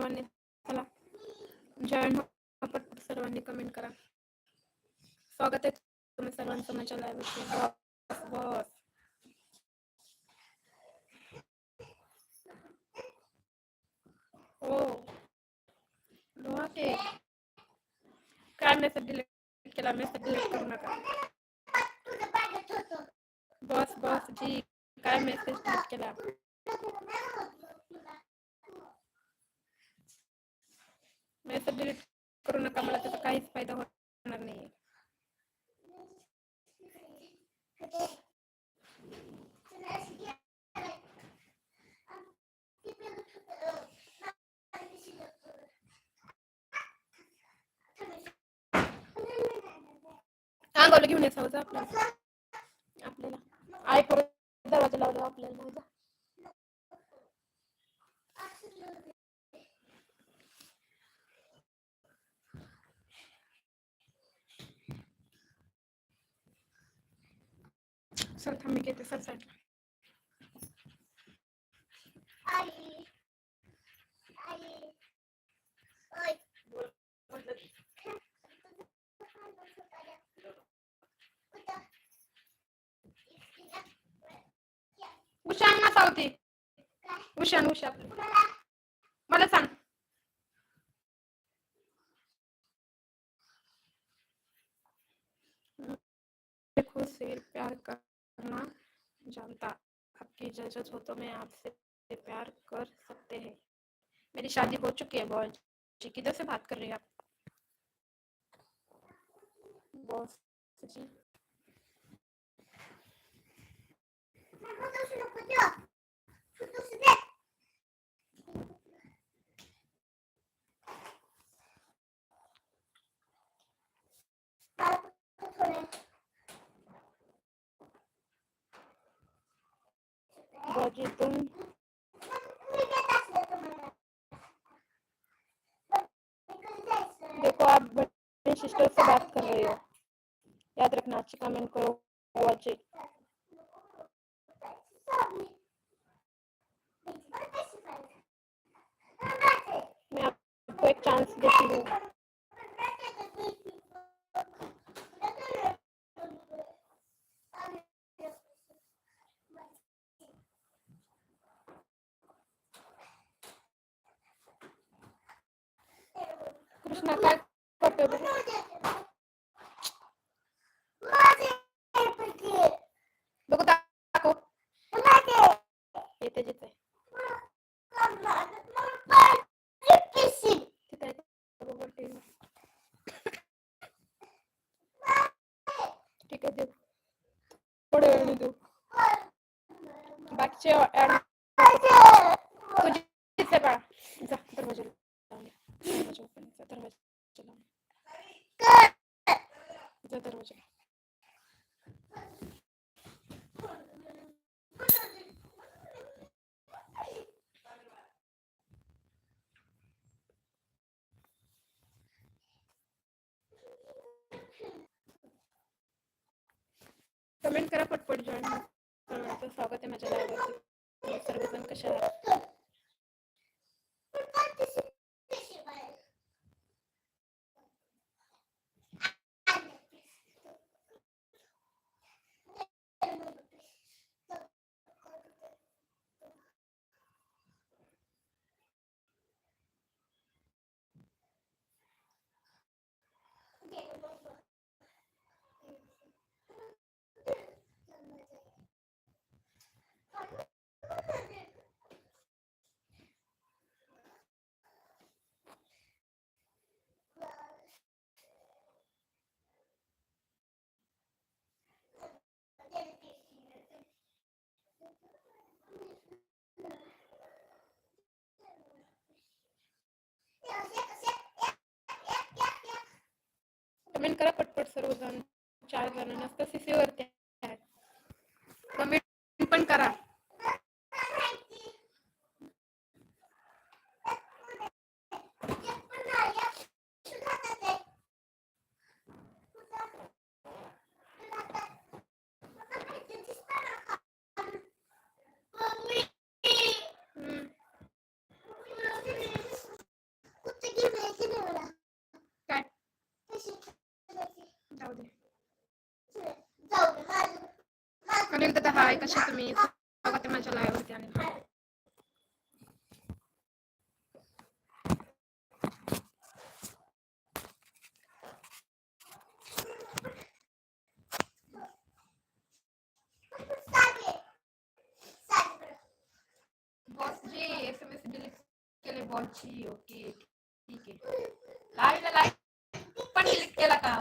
सर्वांनी चला. सर्वांनी कमेंट करा. स्वागत आहे तुम्ही सर्वांचं माझ्या बस काय मेसेज डिलीट केला? मेसेज डिलीट करू नका. बस बस, जी. काय मेसेज डिलीट केला? मेसेज डिलीट करू नका मला त्याचा काहीच फायदा होणार नाही अंगावलं घेऊन यायचं होता आपल्याला आपल्याला. सर थांब घेते. सर साईडला उशान ना सावती. उशान उशा मला सांग मैं खुद से प्यार करना जानता आपकी इजाज़त हो तो मैं आपसे प्यार कर सकते हैं। मेरी शादी हो चुकी है, बॉस जी। किधर से बात कर रही हैं आप? बॉस जी बॉस जी तुम देखो आप बड़े सिस्टर से बात कर रहे हो याद रखना अच्छी कमेंट करो जी मैं आपको एक चांस देती हूँ। कृष्णा, काय करतोय तुझी जा दरवाज़ा दरवाज़ा. दरवाज़ा जा दरवाज़ा कमेंट करा पटपट जॉईन आपलं स्वागत आहे माझ्या लाईव्हवरती सर्वजण कशा आहात? अनिल दादा हाय कसे तुम्ही स्वागत आहे माझ्या लाईव्हवरती अनिल ओके ठीक आहे लाईव्हला लाईव्ह पण केला का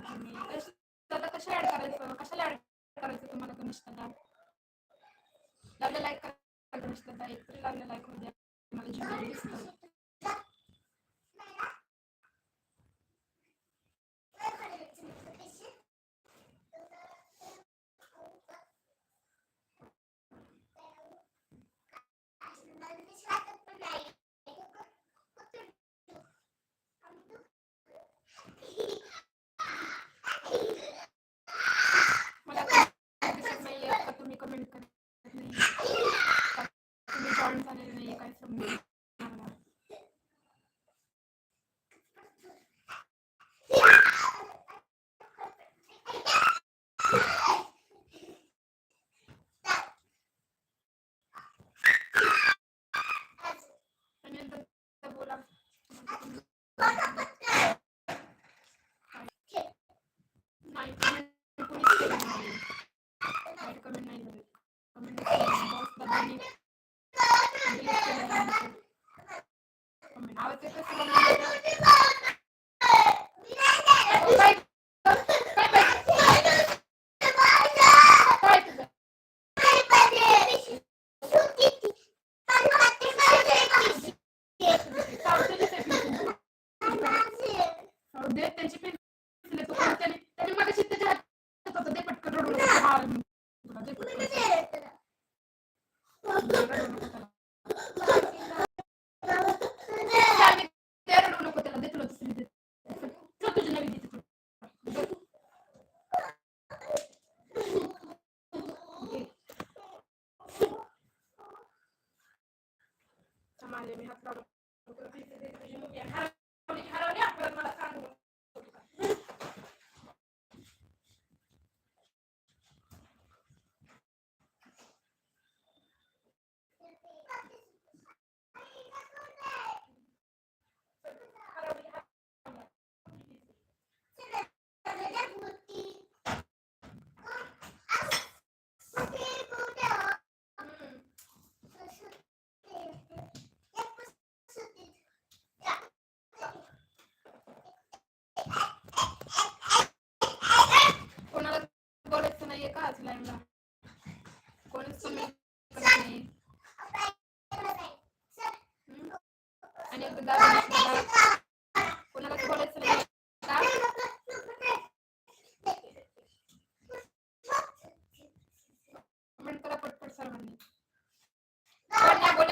सांगत कशा ऍड करायचं? कशाला ऍड करायचं तुम्हाला गणेश दादा लावले लाईक करा गणेश दादा एक होऊ द्या. मला जिथे दिसतं. Yeah.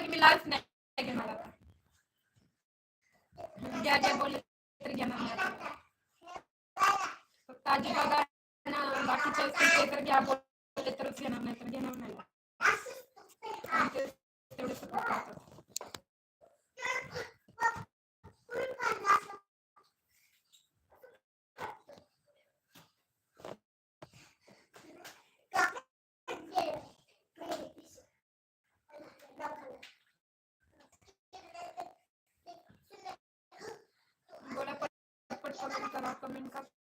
पण मी लाच नाही घेणार आता. ज्या ज्या बोलले तर घेणार फक्त आजी बाबा बाकीच्या तर घ्या बोलले तरच घेणार नाही तर घेणार नाही. comunicação